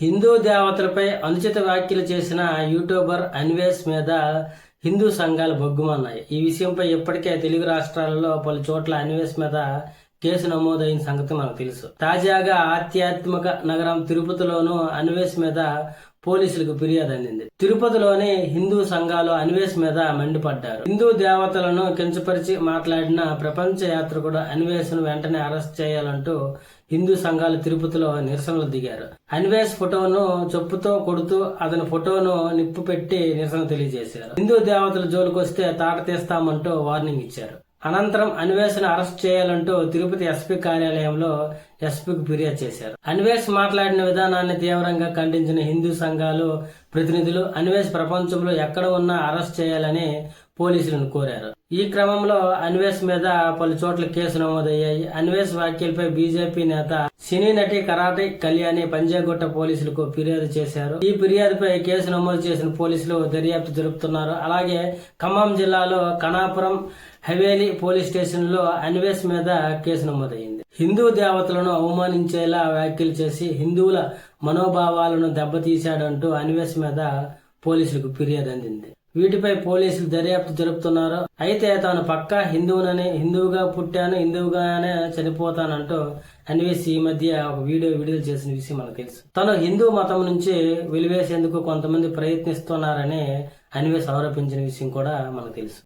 హిందూ దేవతలపై అనుచిత వ్యాఖ్యలు చేసిన యూట్యూబర్ అన్వేష్ మీద హిందూ సంఘాలు బొగ్గుమన్నాయి ఈ విషయంపై ఇప్పటికే తెలుగు రాష్ట్రాలలో పలు చోట్ల అన్వేష్ మీద కేసు నమోదైన సంగతి మనకు తెలుసు. తాజాగా ఆధ్యాత్మిక నగరం తిరుపతిలోనూ అన్వేష్ మీద పోలీసులకు ఫిర్యాదు అందింది. తిరుపతిలోని హిందూ సంఘాలు అన్వేష్ మీద మండిపడ్డారు. హిందూ దేవతలను కించపరిచి మాట్లాడిన ప్రపంచ యాత్రికుడు అన్వేష్ను వెంటనే అరెస్ట్ చేయాలంటూ హిందూ సంఘాలు తిరుపతిలో నిరసనలు దిగారు. అన్వేష్ ఫోటోను చెప్పుతో కొడుతూ అతని ఫోటోను నిప్పు పెట్టి నిరసన తెలియజేశారు. హిందూ దేవతల జోలికొస్తే తాట తీస్తామంటూ వార్నింగ్ ఇచ్చారు. అనంతరం అన్వేషణ అరెస్ట్ చేయాలంటూ తిరుపతి ఎస్పీ కార్యాలయంలో ఎస్పీకి ఫిర్యాదు చేశారు. అన్వేష్ మాట్లాడిన విధానాన్ని తీవ్రంగా ఖండించిన హిందూ సంఘాలు ప్రతినిధులు అన్వేష్ ప్రపంచంలో ఎక్కడ ఉన్నా అరెస్ట్ చేయాలని పోలీసులను కోరారు. ఈ క్రమంలో అన్వేష్ మీద పలు చోట్ల కేసు నమోదయ్యాయి. అన్వేష్ వ్యాఖ్యలపై బీజేపీ నేత సినీ నటి కరాటే కళ్యాణి పంజాగుట్ట పోలీసులకు ఫిర్యాదు చేశారు. ఈ ఫిర్యాదుపై కేసు నమోదు చేసిన పోలీసులు దర్యాప్తు జరుపుతున్నారు. అలాగే ఖమ్మం జిల్లాలో కణాపురం హవేలీ పోలీస్ స్టేషన్లో అన్వేష్ మీద కేసు నమోదైంది హిందూ దేవతలను అవమానించేలా వ్యాఖ్యలు చేసి హిందువుల మనోభావాలను దెబ్బతీశాడంటూ అన్వేష్ మీద పోలీసులకు ఫిర్యాదు అందింది. వీటిపై పోలీసులు దర్యాప్తు జరుపుతున్నారు. అయితే తాను పక్కా హిందువునని హిందువుగా పుట్టాను హిందువుగానే చనిపోతానంటూ అన్వేష్ ఈ మధ్య ఒక వీడియో విడుదల చేసిన విషయం మనకు తెలుసు. తను హిందూ మతం నుంచి వెలివేసేందుకు కొంతమంది ప్రయత్నిస్తున్నారని అన్వేష్ ఆరోపించిన విషయం కూడా మనకు తెలుసు.